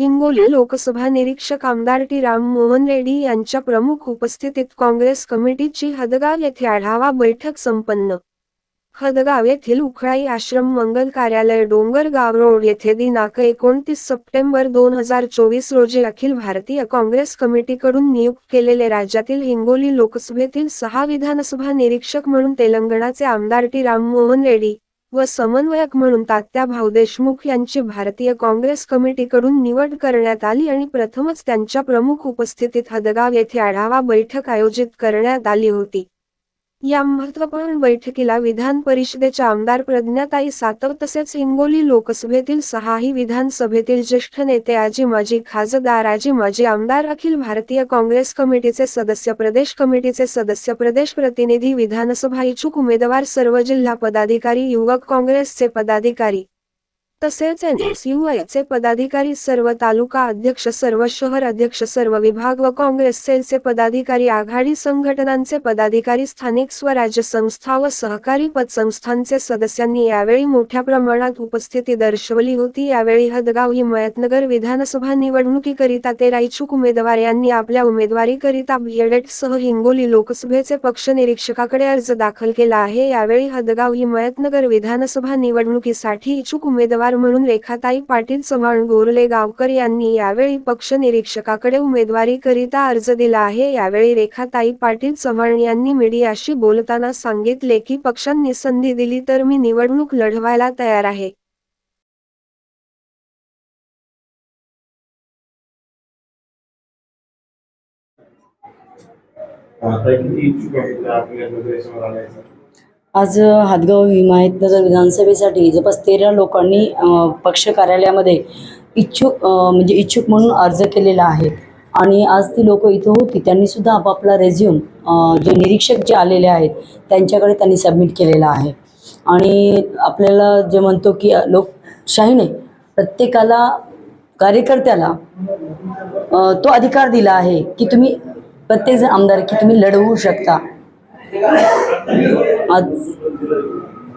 हिंगोली लोकसभा निरीक्षक आमदार टी राममोहन रेड्डी यांच्या प्रमुख उपस्थितीत काँग्रेस कमिटीची हदगाव येथे आढावा बैठक संपन्न. हदगाव येथील उखळाई आश्रम मंगल कार्यालय डोंगरगाव रोड येथे दिनांक एकोणतीस सप्टेंबर दोन हजार चोवीस रोजी अखिल भारतीय काँग्रेस कमिटीकडून नियुक्त केलेले राज्यातील हिंगोली लोकसभेतील सहा विधानसभा निरीक्षक म्हणून तेलंगणाचे आमदार टी राममोहन रेड्डी व समन्वयक म्हणून तात्या भाऊ देशमुख यांची भारतीय काँग्रेस कमिटीकडून निवड करण्यात आली आणि प्रथमच त्यांच्या प्रमुख उपस्थितीत हदगाव येथे आढावा बैठक आयोजित करण्यात आली होती. या महत्त्वपूर्ण बैठकीला विधान परिषदेच्या आमदार प्रज्ञाताई सातव तसेच हिंगोली लोकसभेतील सहाही विधानसभेतील ज्येष्ठ नेते आजी माजी खासदार आजी माजी आमदार अखिल भारतीय काँग्रेस कमिटीचे सदस्य प्रदेश कमिटीचे सदस्य प्रदेश प्रतिनिधी विधानसभा इच्छुक उमेदवार सर्व जिल्हा पदाधिकारी युवक काँग्रेसचे पदाधिकारी तसेच एन एस यू चे पदाधिकारी सर्व तालुका अध्यक्ष सर्व शहर अध्यक्ष सर्व विभाग व काँग्रेस सेलचे पदाधिकारी आघाडी संघटनांचे पदाधिकारी स्थानिक स्वराज्य संस्था व सहकारी पतसंस्थांचे सदस्यांनी यावेळी मोठ्या प्रमाणात उपस्थिती दर्शवली होती. यावेळी हदगाव हिमायतनगर विधानसभा निवडणुकीकरिता तेरा इच्छुक उमेदवार यांनी आपल्या उमेदवारीकरिता सह हिंगोली लोकसभेचे पक्ष निरीक्षकाकडे अर्ज दाखल केला आहे. यावेळी हदगाव हिमायतनगर विधानसभा निवडणुकीसाठी इच्छुक उमेदवार म्हणून रेखाताई पाटील चव्हाण गोरले गावकर यांनी यावेळी पक्ष निरीक्षकाकडे उमेदवारीकरिता अर्ज दिला आहे. यावेळी रेखाताई पाटील चव्हाण यांनी मीडियाशी बोलताना सांगितले की पक्षांनी संधी दिली तर मी निवडणूक लढवायला तयार आहे. आता किती इच्छुक आहेत आपल्या आज हातगाव हिमायतनगर विधानसभेसाठी जवळपास तेरा लोकांनी पक्ष कार्यालयामध्ये इच्छुक म्हणजे इच्छुक म्हणून अर्ज केलेला आहे. आणि आज ती लोक इथं होती त्यांनीसुद्धा आपापला रेझ्युम जे निरीक्षक जे आलेले आहेत त्यांच्याकडे त्यांनी सबमिट केलेला आहे. आणि आपल्याला जे म्हणतो की लोकशाहीने प्रत्येकाला कार्यकर्त्याला तो अधिकार दिला आहे की तुम्ही प्रत्येकजण आमदार की तुम्ही लढवू शकता. आज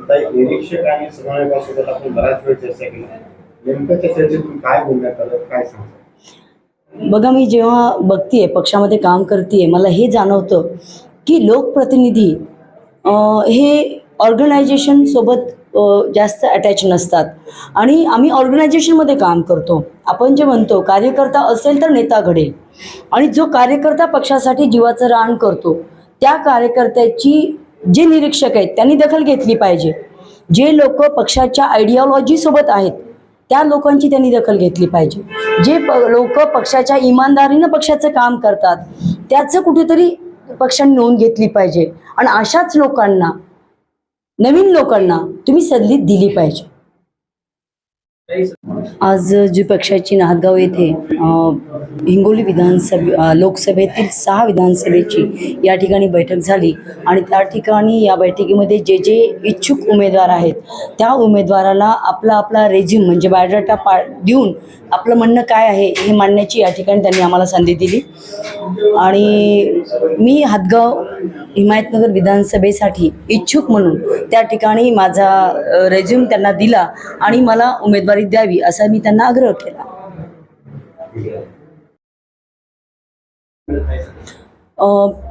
आता एक निरीक्षक आणि समन्वयकासोबत आपण बराच वेळ चर्चा केली. नेमकं त्या चर्चेतून काय बोलण्यात आलं काय सांगता? बघा मी जेव्हा बघतीये पक्षामध्ये काम करते मला हे जाणवतं की लोकप्रतिनिधी हे ऑर्गनायझेशन सोबत अं, जास्त अटॅच नसतात. आणि आम्ही ऑर्गनायझेशनमध्ये काम करतो. आपण जे म्हणतो कार्यकर्ता असेल तर नेता घडेल. आणि जो कार्यकर्ता पक्षासाठी जीवाचं रान करतो त्या कार्यकर्त्याची जे निरीक्षक आहेत त्यांनी दखल घेतली पाहिजे. जे लोक पक्षाच्या आयडियॉलॉजीसोबत आहेत त्या लोकांची त्यांनी दखल घेतली पाहिजे. जे प लोक पक्षाच्या इमानदारीनं पक्षाचं काम करतात त्याचं कुठेतरी पक्षाने नोंद घेतली पाहिजे. आणि अशाच लोकांना नवीन लोकांना तुम्ही संधी दिली पाहिजे. आज जी पक्षाची नाहदगाव येथे हिंगोली विधानसभे लोकसभेतील सहा विधानसभेची या ठिकाणी बैठक झाली आणि त्या ठिकाणी या बैठकीमध्ये जे जे इच्छुक उमेदवार आहेत त्या उमेदवाराला आपला आपला रेझ्युम म्हणजे बायोडाटा पा देऊन आपलं म्हणणं काय आहे हे मांडण्याची या ठिकाणी त्यांनी आम्हाला संधी दिली. आणि मी हातगाव हिमायतनगर विधानसभेसाठी इच्छुक म्हणून त्या ठिकाणी माझा रेझ्युम त्यांना दिला आणि मला उमेदवारी द्यावी असा मी त्यांना आग्रह केला.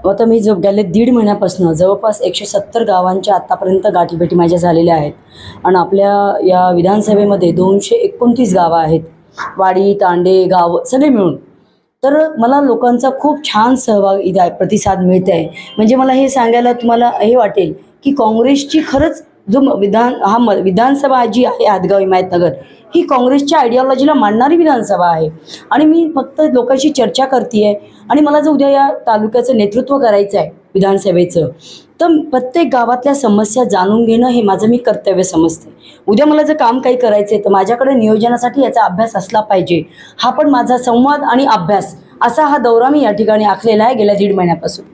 आता मी जो गेले दीड महिन्यापासून जवळपास एकशे सत्तर गावांच्या आत्तापर्यंत गाठीभेटी माझ्या झालेल्या आहेत. आणि आपल्या या विधानसभेमध्ये दोनशे एकोणतीस गावं आहेत. वाडी तांडे गाव सगळे मिळून. तर मला लोकांचा खूप छान सहभाग इथे प्रतिसाद मिळत आहे म्हणजे मला हे सांगायला तुम्हाला हे वाटेल की काँग्रेसची खरंच जो विधान हा म विधानसभा जी आहे हातगाव हिमायतनगर ही काँग्रेसच्या आयडिओलॉजीला मांडणारी विधानसभा आहे. आणि मी फक्त लोकांशी चर्चा करते आहे आणि मला जर उद्या या तालुक्याचं नेतृत्व करायचं आहे विधानसभेचं. तर प्रत्येक गावातल्या समस्या जाणून घेणं हे माझं मी कर्तव्य समजते. उद्या मला जर काम काही करायचं आहे तर माझ्याकडे नियोजनासाठी याचा अभ्यास असला पाहिजे. हा पण माझा संवाद आणि अभ्यास असा हा दौरा मी या ठिकाणी आखलेला आहे गेल्या दीड महिन्यापासून.